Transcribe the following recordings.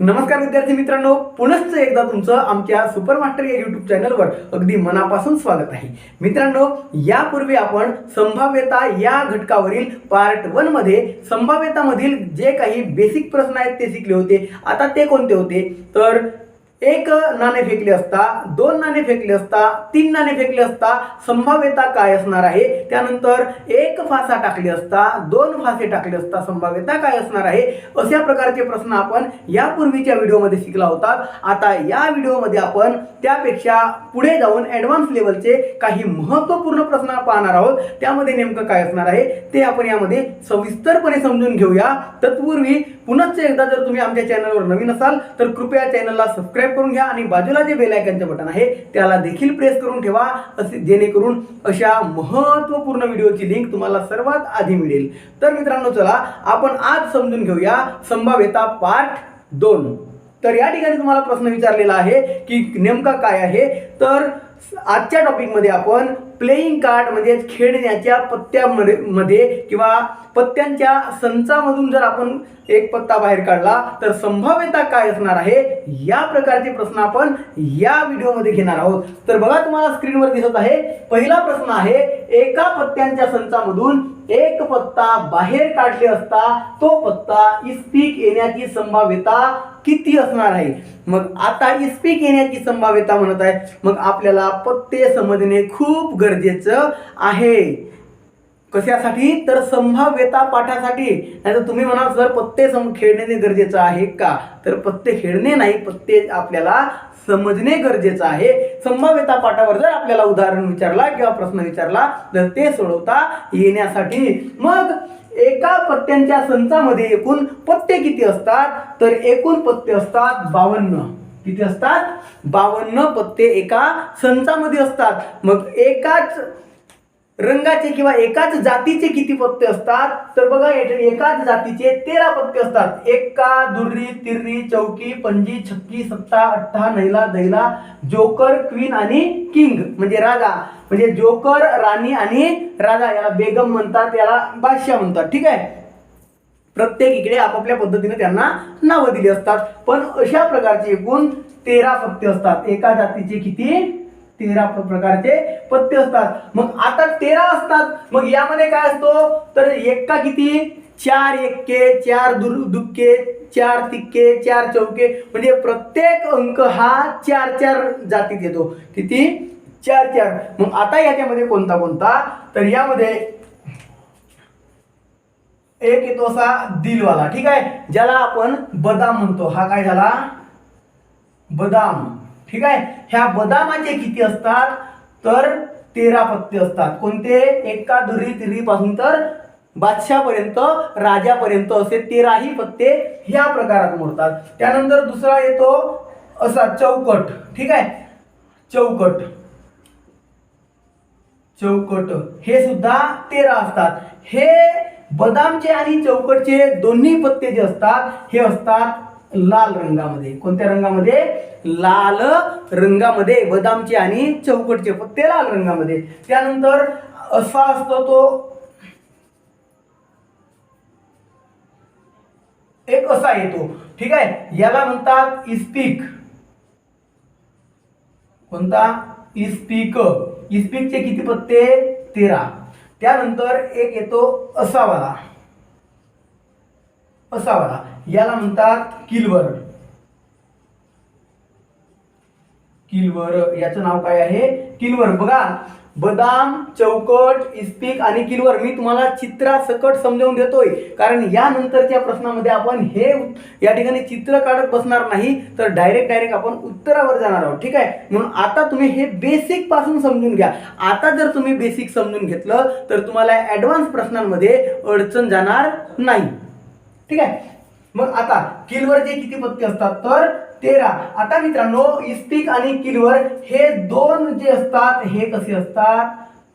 नमस्कार विद्यार्थी मित्रांनो पुनश्च एकदा तुमचं आमच्या सुपर मास्टर या युट्यूब चॅनलवर अगदी मनापासून स्वागत आहे. मित्रांनो यापूर्वी आपण संभाव्यता या घटकावरील पार्ट वनमध्ये संभाव्यतामधील जे काही बेसिक प्रश्न आहेत ते शिकले होते. आता ते कोणते होते? तर एक नाणे फेकले असता दोन नाणे फेकले असता तीन नाणे फेकले असता संभाव्यता काय असणार आहे? त्यानंतर एक फासा टाकले असता दोन फासे टाकले असता संभाव्यता काय असणार आहे? अशा प्रकारचे प्रश्न आपण यापूर्वीच्या व्हिडिओमध्ये शिकला होता. आता या व्हिडिओमध्ये आपण त्यापेक्षा पुढे जाऊन ॲडव्हान्स लेवलचे काही महत्त्वपूर्ण प्रश्न पाहणार आहोत. त्यामध्ये नेमकं काय असणार आहे? ते आपण यामध्ये सविस्तरपणे समजून घेऊया. तत्पूर्वी पुनश्च एकदा जर तुम्ही आमच्या चॅनलवर नवीन असाल तर कृपया चॅनलला सबस्क्राईब करून घ्या आणि बाजूला जे बेल बटन आहे त्याला देखील प्रेस करून ठेवा असे जेणेकरून अशा महत्त्वपूर्ण व्हिडिओची लिंक तुम्हाला सर्वात आधी मिळेल. तर मित्रांनो चला आपण आज समजून घेऊया संभाव्यता पार्ट दोन. तर या ठिकाणी तुम्हाला प्रश्न विचारलेला आहे की नेमका काय आहे? तर आजच्या टॉपिकमध्ये आपण प्लेईंग कार्ड म्हणजे खेळण्याच्या पत्त्यामध्ये मध्ये किंवा पत्त्यांच्या संचामधून जर आपण एक पत्ता बाहेर काढला तर संभाव्यता काय असणार आहे? या प्रकारचे प्रश्न आपण या व्हिडिओमध्ये घेणार आहोत. तर बघा तुम्हाला स्क्रीनवर दिसत आहे. पहिला प्रश्न आहे एका पत्त्यांच्या संचामधून एक पत्ता बाहेर काढले असता तो पत्ता इस्पीक येण्याची संभाव्यता किती असणार आहे? मग आता इस्पिक येण्याची संभाव्यता म्हणत आहे. मग आपल्याला पत्ते समजणे खूप गरजेचं आहे. कशासाठी? तर संभाव्यता पाठासाठी. नाही तर तुम्ही म्हणाल सर पत्ते सम खेळणे गरजेचं आहे का? तर पत्ते खेळणे नाही पत्ते आपल्याला समजणे गरजेचं आहे. संभाव्यता पाठावर जर आपल्याला उदाहरण विचारला किंवा प्रश्न विचारला तर ते सोडवता येण्यासाठी. मग एका पत्त्यांच्या संचामध्ये एकूण पत्ते किती असतात? तर एकूण पत्ते असतात बावन्न. किती असतात? बावन्न पत्ते एका संचामध्ये असतात. मग एकाच रंगाचे किंवा एकाच जातीचे किती पत्ते असतात? तर बघा एकाच जातीचे तेरा पत्ते असतात. एक्का दुर्री तिर्री चौकी पंजी छक्की सत्ता अठ्ठा नैला दैला जोकर क्वीन आणि किंग. म्हणजे राजा. म्हणजे जोकर राणी आणि राजा. याला बेगम म्हणतात याला बादशाह म्हणतात. ठीक आहे? प्रत्येक इकडे आपापल्या पद्धतीने त्यांना नावं दिली असतात. पण अशा प्रकारचे एकूण तेरा पत्ते असतात. एका जातीचे किती? तेरा प्रकारचे पत्ते असतात. मग आता तेरा असतात. मग यामध्ये काय असतो? तर एक्का किती? चार एक्के चार दुर दुक्के चार तिक्के चार चौके. म्हणजे प्रत्येक अंक हा चार चार जातीत येतो. किती? चार चार. मग आता याच्यामध्ये कोणता कोणता? तर यामध्ये एक येतो असा दिलवाला. ठीक आहे? ज्याला आपण बदाम म्हणतो. हा काय झाला? बदाम. ठीक आहे? ह्या बदामाचे किती असतात? तर तेरा पत्ते असतात. कोणते? एका दुरी तिरीपासून तर बादशापर्यंत राजापर्यंत असे तेराही पत्ते ह्या प्रकारात मोडतात. त्यानंतर दुसरा येतो असा चौकट. ठीक आहे? चौकट. चौकट. हे सुद्धा तेरा असतात. हे बदामचे आणि चौकटचे दोन्ही पत्ते जे असतात हे असतात लाल रंगामध्ये. कोणत्या रंगामध्ये? लाल रंगामध्ये. बदामचे आणि चौकटचे. पत्ते लाल रंगामध्ये. त्यानंतर असा असतो तो एक असा येतो. ठीक आहे? याला म्हणतात इस्पीक. कोणता? इस्पीक. इस्पीकचे किती पत्ते? तेरा. त्यानंतर एक येतो असावाला असावाला याला म्हणतात किलवर. किलवर याचं नाव काय आहे? किलवर. बघा बदाम चौकट इस्पीक आणि किलवर. मी तुम्हाला चित्रासकट समजावून देतोय. कारण यानंतरच्या प्रश्नामध्ये आपण हे या ठिकाणी चित्र काढत बसणार नाही तर डायरेक्ट डायरेक्ट आपण उत्तरावर जाणार आहोत. ठीक आहे? म्हणून आता तुम्ही हे बेसिकपासून समजून घ्या. आता जर तुम्ही बेसिक समजून घेतलं तर तुम्हाला ॲडव्हान्स प्रश्नांमध्ये अडचण जाणार नाही. ठीक आहे? मग आता किलवरचे किती पत्ते असतात? तर तेरा. आता मित्रांनो इस्पिक आणि किलवर हे दोन जे असतात हे कसे असतात?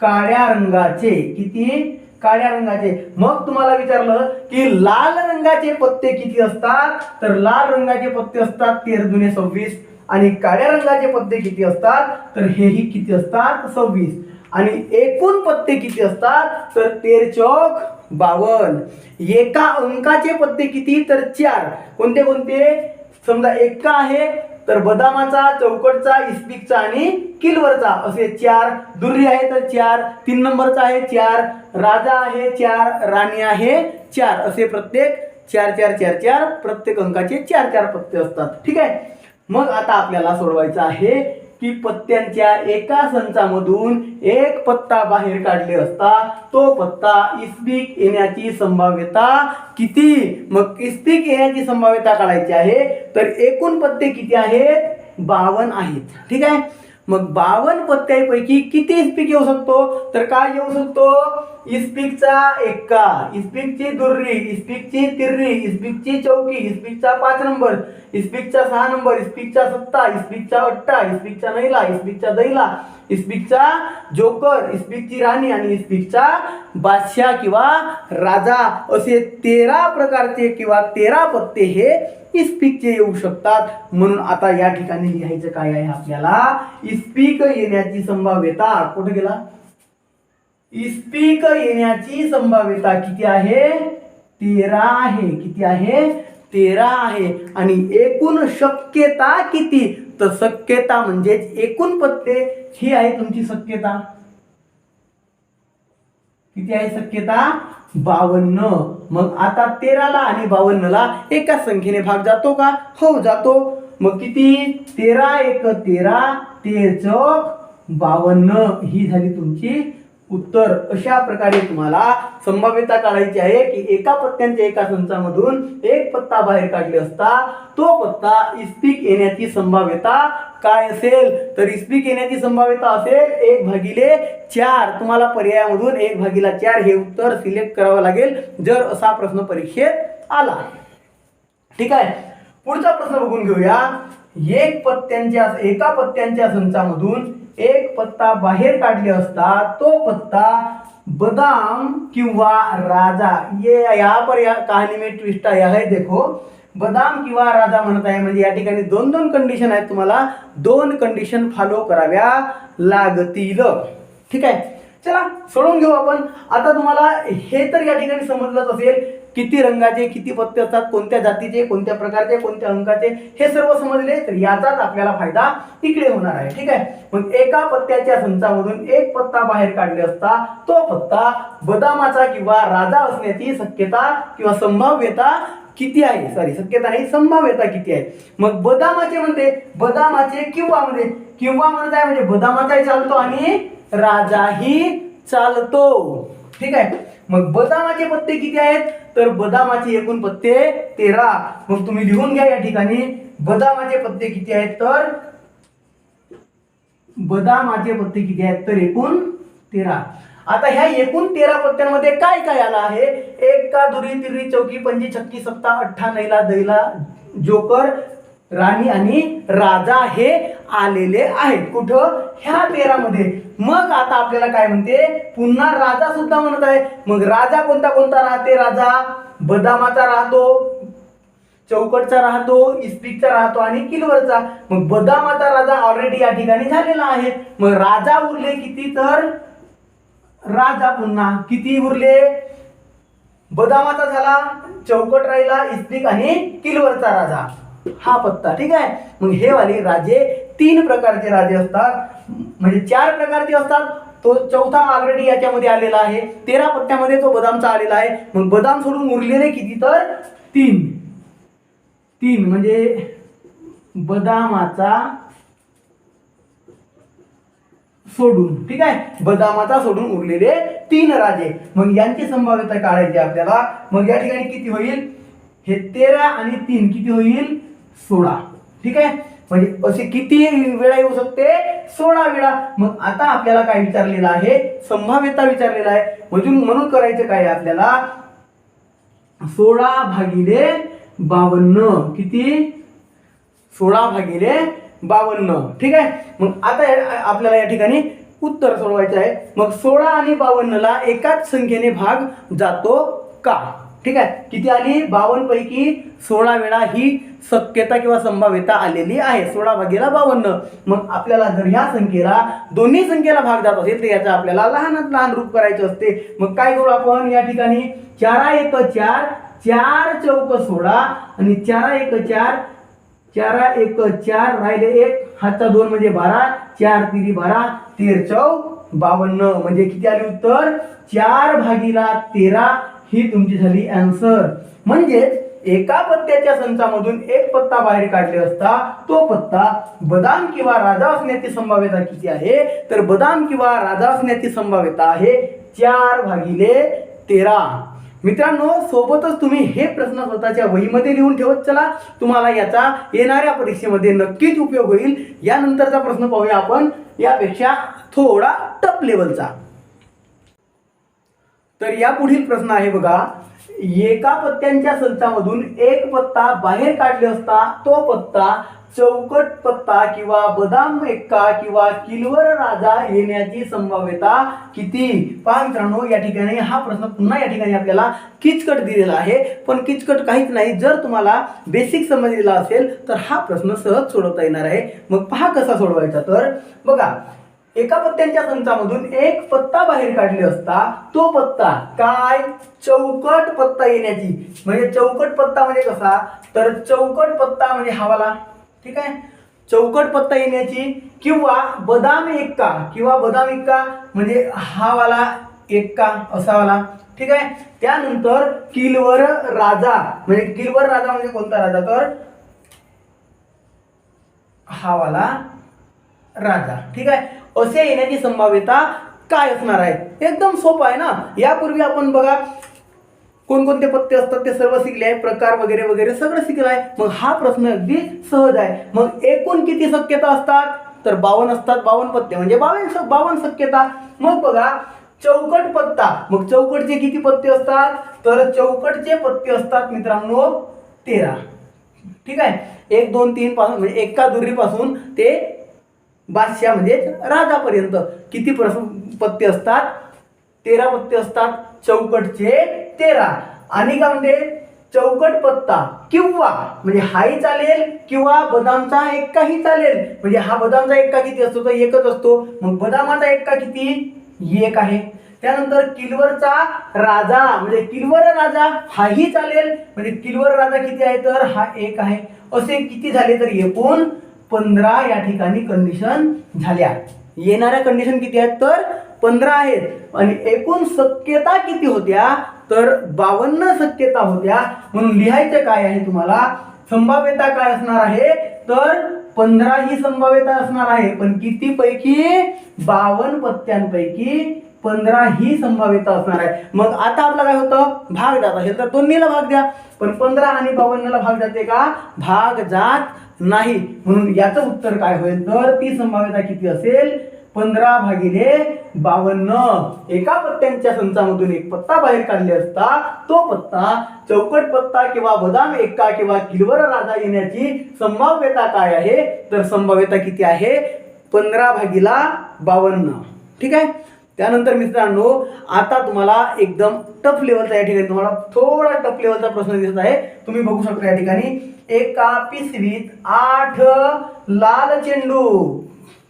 काळ्या रंगाचे. किती? काळ्या रंगाचे. मग तुम्हाला विचारलं की लाल रंगाचे पत्ते किती असतात? तर लाल रंगाचे पत्ते असतात तेर दुने सव्वीस आणि काळ्या रंगाचे पत्ते किती असतात? तर हेही किती असतात? सव्वीस. आणि एकूण पत्ते किती असतात? तर तेर चौक बावन. एका अंकाचे पत्ते किती? तर चार. कोणते कोणते? समजा एक्का आहे तर बदामाचा चौकटचा इस्पिकचा आणि किलवरचा. असे चार. दुर्री आहे तर चार. तीन नंबरचा आहे चार. राजा आहे चार. राणी आहे चार. असे प्रत्येक चार चार चार चार. प्रत्येक अंकाचे चार चार पत्ते असतात. ठीक आहे? मग आता आपल्याला सोडवायचं आहे की पत्त्यांच्या एका संचामधून एक पत्ता बाहेर काढले असता तो पत्ता इस्पिक येण्याची संभाव्यता किती? मग इस्पिक येण्याची संभाव्यता काढायची आहे तर एकूण पत्ते किती आहेत? बावन आहेत. ठीक आहे? मग बावन पत्त्यापैकी किती इस्पिक येऊ शकतो? तर काय येऊ शकतो? इस्पिकचा एक्का इस्पिकची दुर्री इस्पिकची तिर्री इस्पिकची चौकी इस्पिकचा पाच नंबर इस्पिकचा सहा नंबर इस्पिकचा सत्ता इस्पिकचा अट्टा इस्पिकचा नैला इस्पिकचा दैला इस्पिकचा जोकर इस्पिकची राणी आणि इस्पिकचा बादशाह किंवा राजा असे तेरा प्रकारचे किंवा तेरा पत्ते हे इस्पिकचे येऊ शकतात. म्हणून आता या ठिकाणी लिहायचं काय आहे आपल्याला? इस्पिक येण्याची संभाव्यता कुठे गेला? इस्पिक येण्याची संभाव्यता किती आहे? तेरा आहे. किती आहे? तेरा आहे. आणि एकूण शक्यता किती? तर शक्यता म्हणजेच एकूण पत्ते ही आहे तुमची शक्यता किती आहे शक्यता बावन्न. मग आता तेराला आणि बावन्नला एकाच संख्येने भाग जातो का? हो जातो. मग किती? तेरा एक तेरा तेर चौक बावन्न. ही झाली तुमची उत्तर अशा प्रकारे तुम्हाला संभाव्यता काढायची आहे की एका पत्त्यांच्या एका संचामधून एक पत्ता बाहेर काढले असता तो पत्ता इस्पिक येण्याची संभाव्यता काय असेल? तर इस्पिक येण्याची संभाव्यता असेल एक भागिले चार. तुम्हाला पर्यायामधून एक भागीला चार हे उत्तर सिलेक्ट करावं लागेल जर असा प्रश्न परीक्षेत आला. ठीक आहे पुढचा प्रश्न बघून घेऊया. एक पत्त्यांच्या एका पत्त्यांच्या संचामधून एक पत्ता बाहेर काढले असता तो पत्ता बदाम किंवा राजा ये या पर या कहाणी में ट्विस्ट आहे देखो. बदाम किंवा राजा म्हणत आहे म्हणजे या ठिकाणी दोन दोन कंडिशन आहेत तुम्हाला. दोन कंडिशन फॉलो कराव्या लागतील. ठीक आहे? चला सोडून घेऊ आपण. आता तुम्हाला हे तर या ठिकाणी समजलंच असेल. किती रंगाचे किती पत्ते असतात कोणत्या जातीचे कोणत्या प्रकारचे कोणत्या अंकाचे हे सर्व समजले तर याचाच आपल्याला फायदा इकडे होणार आहे. ठीक आहे? मग एका पत्त्याच्या संचामधून एक पत्ता बाहेर काढले असता तो पत्ता बदामाचा किंवा राजा असण्याची शक्यता किंवा संभाव्यता किती आहे? सॉरी शक्यता नाही संभाव्यता किती आहे? मग बदामाचे म्हणते बदामाचे किंवा म्हणजे किंवा म्हणत आहे म्हणजे बदामाचाही चालतो आणि राजाही चालतो. ठीक आहे? मग बदामाचे पत्ते किती आहेत? तर बदामाचे एकूण पत्ते तेरा. मग तुम्ही लिहून घ्या या ठिकाणी. बदामाचे पत्ते किती आहेत तर? बदामाचे पत्ते किती आहेत तर एकूण तेरा. आता ह्या एकूण तेरा पत्त्यांमध्ये काय काय आलं आहे? एक का दुरी तिरी चौकी पंजी छक्की सत्ता अठ्ठा नैला दैला जोकर राणी आणि राजा हे आलेले आहेत. कुठं? ह्या तेरामध्ये. मग आता आपल्याला काय म्हणते? पुन्हा राजा सुद्धा म्हणत आहे. मग राजा कोणता कोणता राहते? राजा बदामाचा राहतो चौकटचा राहतो इस्पिकचा राहतो आणि किलवरचा. मग बदामाचा राजा ऑलरेडी या ठिकाणी झालेला आहे. मग राजा उरले किती तर? राजा पुन्हा किती उरले? बदामाचा झाला चौकट राहिला इस्पिक आणि किलवरचा राजा. हा पत्ता ठीक आहे? मग हे वाले राजे तीन प्रकारचे राजे असतात म्हणजे चार प्रकारचे असतात तो चौथा ऑलरेडी याच्यामध्ये आलेला आहे. तेरा पत्त्यामध्ये तो बदामचा आलेला आहे. मग बदाम सोडून उरलेले किती तर? तीन. तीन म्हणजे बदामाचा सोडून ठीक आहे? बदामाचा सोडून उरलेले तीन राजे. मग यांची संभाव्यता काढायची आपल्याला. मग या ठिकाणी किती होईल? हे तेरा आणि तीन किती होईल? सोळा. ठीक आहे? म्हणजे असे किती वेळा येऊ शकते? सोळा वेळा. मग आता आपल्याला काय विचारलेलं आहे? संभाव्यता विचारलेला आहे. म्हणून म्हणून करायचं काय आपल्याला? सोळा भागिले बावन्न. किती? सोळा भागिले बावन्न. ठीक आहे? मग आता आपल्याला या ठिकाणी उत्तर सोडवायचं आहे. मग सोळा आणि बावन्नला एकाच संख्येने भाग जातो का? ठीक आहे? किती आली? बावन्न पैकी सोळा वेळा ही शक्यता किंवा संभाव्यता आलेली आहे. सोळा भागेला बावन्न. मग आपल्याला जर ह्या संख्येला दोन्ही संख्येला भाग जात असेल तर याचा आपल्याला लहानात लहान रूप करायचं असते. मग काय करू आपण? या ठिकाणी चारा एक चार चार चौक सोळा आणि चारा एक चार चारा एक चार राहिले एक. हातचा दोन म्हणजे बारा चार तिरी बारा तेर चौ बावन्न. म्हणजे किती आले उत्तर? चार भागीला तेरा ही तुमची झाली अँसर म्हणजेच एका पत्त्याच्या संचामधून एक पत्ता बाहेर काढले असता तो पत्ता बदाम किंवा राजा असण्याची संभाव्यता किती आहे? तर बदाम किंवा राजा असण्याची संभाव्यता आहे चार भागिले तेरा. मित्रांनो सोबतच तुम्ही हे प्रश्न स्वतःच्या वहीमध्ये लिहून ठेवत चला. तुम्हाला याचा येणाऱ्या परीक्षेमध्ये नक्कीच उपयोग होईल. यानंतरचा प्रश्न पाहूया आपण. यापेक्षा थोडा टप लेवलचा तर या पुढील प्रश्न आहे बघा. एका पत्त्यांच्या संचामधून एक पत्ता बाहेर काढले असता तो पत्ता चौकट पत्ता किंवा बदाम एक्का किंवा किलवर राजा येण्याची संभाव्यता किती? पहा मित्रांनो या ठिकाणी हा प्रश्न पुन्हा या ठिकाणी आपल्याला किचकट दिलेला आहे. पण किचकट काहीच नाही. जर तुम्हाला बेसिक समजलेला असेल तर हा प्रश्न सहज सोडवता येणार आहे. मग पहा कसा सोडवायचा तर. बघा एका पत्त्यांच्या संचामधून एक पत्ता बाहेर काढले असता तो पत्ता काय? चौकट पत्ता येण्याची. म्हणजे चौकट पत्ता म्हणजे कसा? तर चौकट पत्ता म्हणजे हवाला. ठीक आहे? चौकट पत्ता येण्याची किंवा बदाम एक्का किंवा बदाम एक्का म्हणजे हा वाला एक्का असा वाला. ठीक आहे? त्यानंतर किलवर राजा. म्हणजे किलवर राजा म्हणजे कोणता राजा? तर हा वाला राजा. ठीक आहे? असे येण्याची संभाव्यता काय असणार आहे? एकदम सोपं आहे ना? यापूर्वी आपण बघा कोणकोणते पत्ते असतात ते सर्व शिकले आहे प्रकार वगैरे वगैरे सगळं शिकलं आहे. मग हा प्रश्न अगदी सहज आहे. मग एकूण किती शक्यता असतात? तर बावन्न असतात. बावन्न पत्ते. म्हणजे बावन्न बावन्न शक्यता. मग बघा चौकट पत्ता. मग चौकटचे किती पत्ते असतात? तर चौकटचे पत्ते असतात मित्रांनो तेरा. ठीक आहे? एक दोन तीन पासून म्हणजे एका दुरीपासून ते बादशाह म्हणजे राजापर्यंत. किती प्रस पत्ते असतात? तेरा पत्ते असतात. चौकटचे तेरा. आणि का म्हणजे चौकट पत्ता. किंवा म्हणजे हाही चालेल किंवा बदामचा एक्काही चालेल. म्हणजे हा बदामचा एक्का किती असतो? तर एकच असतो. मग बदामाचा एक्का किती? एक आहे. त्यानंतर किलवरचा राजा म्हणजे किलवर राजा हाही चालेल. म्हणजे किलवर राजा किती आहे? तर हा एक आहे. असे किती झाले तर एकूण? पंधरा या ठिकाणी कंडिशन झाल्या. येणाऱ्या कंडिशन किती आहेत? तर पंधरा आहेत. आणि एकूण शक्यता किती होत्या? तर बावन्न शक्यता होत्या. म्हणून लिहायचं काय आहे तुम्हाला? संभाव्यता काय असणार आहे? तर पंधरा ही संभाव्यता असणार आहे. पण किती पैकी बावन्न पत्त्यांपैकी पंधरा ही संभाव्यता असणार आहे. मग आता आपलं काय होतं? भाग जात असेल. तर दोन्हीला भाग द्या. पण पंधरा आणि बावन्नला भाग जाते का? भाग जात नाही. म्हणून याचं उत्तर काय होईल? तर ती संभाव्यता किती असेल? पंधरा भागिले बावन्न. एका पत्त्यांच्या संचामधून एक पत्ता बाहेर काढले असता तो पत्ता चौकट पत्ता किंवा बदाम एक्का किंवा किलवर राजा येण्याची संभाव्यता काय आहे? तर संभाव्यता किती आहे? पंधरा भागीला बावन्न. ठीक आहे? त्यानंतर मित्रांनो आता तुम्हाला एकदम टफ लेवलचा या ठिकाणी तुम्हाला थोडा टफ लेवलचा प्रश्न दिसत आहे. तुम्ही बघू शकता या ठिकाणी. एका पिशवीत आठ लाल चेंडू.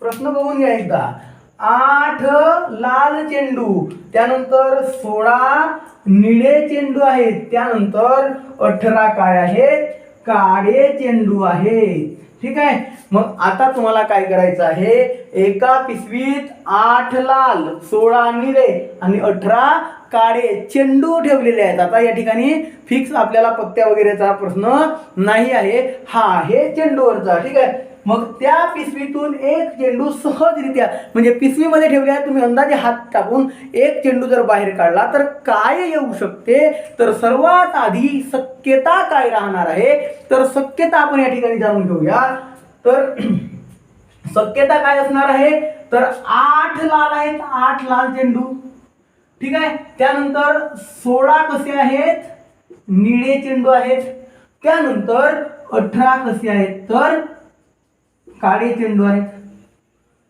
प्रश्न बघून घ्या एकदा. आठ लाल चेंडू त्यानंतर सोळा निळे चेंडू आहेत त्यानंतर अठरा काय आहेत काळे चेंडू आहेत. ठीक आहे? मग आता तुम्हाला काय करायचं आहे? एका पिशवीत आठ लाल सोळा निळे आणि अठरा काळे चेंडू ठेवलेले आहेत. आता या ठिकाणी फिक्स आपल्याला पत्त्या वगैरेचा प्रश्न नाही आहे. हा आहे चेंडूवरचा. ठीक आहे? मग त्या पिशवीतून एक चेंडू सहजरित्या म्हणजे पिशवीमध्ये ठेवल्या तुम्ही अंदाजे हात टाकून एक चेंडू जर बाहेर काढला तर काय येऊ शकते? तर सर्वात आधी शक्यता काय राहणार आहे? तर शक्यता आपण या ठिकाणी जाणून घेऊया. तर शक्यता काय असणार आहे? तर आठ लाल आहेत. आठ लाल चेंडू. ठीक आहे? त्यानंतर सोळा कसे आहेत? निळे चेंडू आहेत. त्यानंतर अठरा कसे आहेत? तर काळे चेंडू आहेत.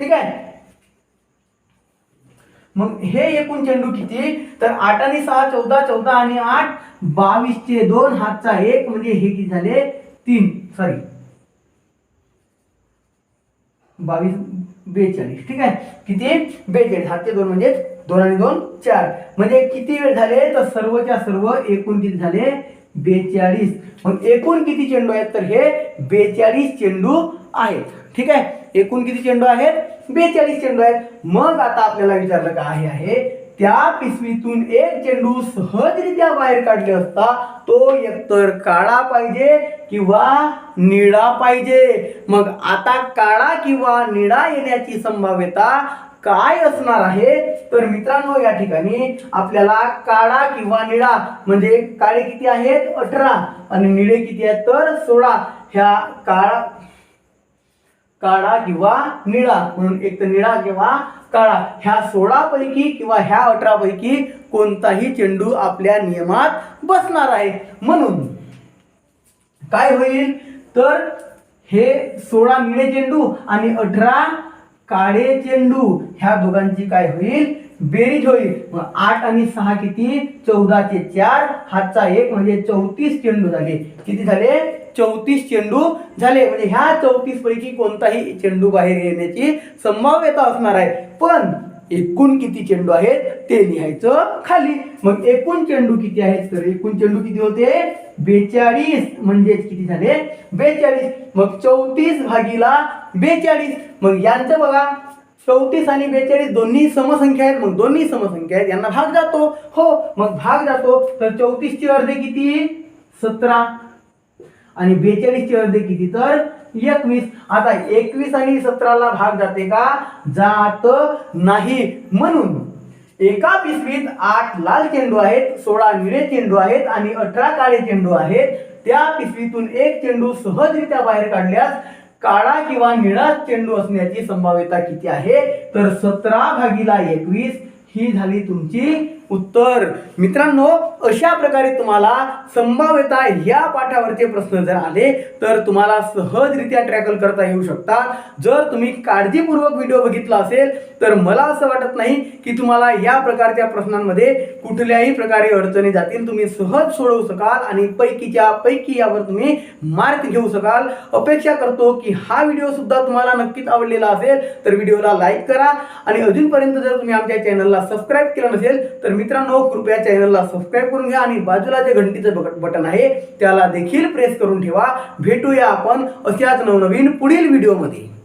ठीक आहे? मग हे एकूण चेंडू किती? तर आठ आणि सहा चौदा चौदा आणि आठ बावीसचे दोन हातचा एक म्हणजे हे किती झाले? तीन. सॉरी बावीस बेचाळीस. ठीक आहे? किती? बेचाळीस. हातचे दोन म्हणजे दोन आणि दोन चार. म्हणजे किती वेळ झाले? तर सर्वच्या सर्व एकूण किती झाले? बेचाळीस. मग एकूण किती चेंडू आहेत? तर हे बेचाळीस चेंडू आहेत. ठीक आहे? एकूण किती चेंडू आहेत? बेचाळीस चेंडू आहेत. मग आता आपल्याला विचारलं काय आहे? त्या पिशवीतून एक चेंडू सहजरित्या बाहेर काढले असता तो एकतर काळा पाहिजे किंवा निळा पाहिजे. मग आता काळा किंवा निळा येण्याची संभाव्यता काय असणार आहे? तर मित्रांनो या ठिकाणी आपल्याला काळा किंवा निळा म्हणजे काळे किती आहेत? अठरा. आणि निळे किती आहेत? तर सोळा. ह्या काळा काळा किंवा निळा. म्हणून एक तर निळा किंवा काळा. ह्या सोळा पैकी किंवा ह्या अठरा पैकी कोणताही चेंडू आपल्या नियमात बसणार आहे. म्हणून काय होईल? तर हे सोळा निळे चेंडू आणि अठरा काळे चेंडू ह्या दोघांची काय होईल? बेरीज होईल. मग आठ आणि सहा किती? चौदाचे चार. हातचा एक म्हणजे चौतीस चेंडू झाले. किती झाले? चौतीस चेंडू झाले. म्हणजे ह्या चौतीस पैकी कोणताही चेंडू बाहेर येण्याची संभाव्यता असणार आहे. पण एकूण किती चेंडू आहेत? ते लिहायचं खाली. मग एकूण चेंडू किती आहेत? तर एकूण चेंडू किती होते? बेचाळीस म्हणजेच किती झाले? बेचाळीस. मग चौतीस भागीला बेचाळीस. मग यांचं बघा. चौतीस आणि बेचाळीस दोन्ही समसंख्या आहेत. मग दोन्ही समसंख्या आहेत. यांना भाग जातो. हो मग भाग जातो. तर चौतीसचे अर्धे किती? सतरा. आणि बेचाळीसचे अर्धे किती? तर एकवीस. आता एकवीस आणि सतराला भाग जाते का? जात नाही. म्हणून एका पिशवीत आठ लाल चेंडू आहेत सोळा निळे चेंडू आहेत आणि अठरा काळे चेंडू आहेत. त्या पिशवीतून एक चेंडू सहजरित्या बाहेर काढल्यास काळा किंवा निळा चेंडू असण्याची संभाव्यता किती आहे? तर सतरा भागीला एकवीस ही झाली तुमची उत्तर. मित्रांनो अशा प्रकारे तुम्हाला संभाव्यता या पाठावरचे प्रश्न जर आले तर तुम्हाला सहजरित्या ट्रॅकल करता येऊ शकतात. जर तुम्ही काळजीपूर्वक व्हिडिओ बघितला असेल तर मला असं वाटत नाही की तुम्हाला या प्रकारच्या प्रश्नांमध्ये कुठल्याही प्रकारे अडचणी जातील. तुम्ही सहज सोडवू शकाल आणि पैकीच्या पैकी यावर तुम्ही मार्क घेऊ शकाल. अपेक्षा करतो की हा व्हिडिओ सुद्धा तुम्हाला नक्कीच आवडलेला असेल तर व्हिडिओला लाईक करा. आणि अजूनपर्यंत जर तुम्ही आमच्या चॅनलला सबस्क्राईब केलं नसेल तर मित्रांनो कृपया चॅनलला सबस्क्राईब करून घ्या आणि बाजूला जे घंटीचं बट- बटन आहे त्याला देखील प्रेस करून ठेवा. भेटूया आपण अशाच नवनवीन पुढील व्हिडिओमध्ये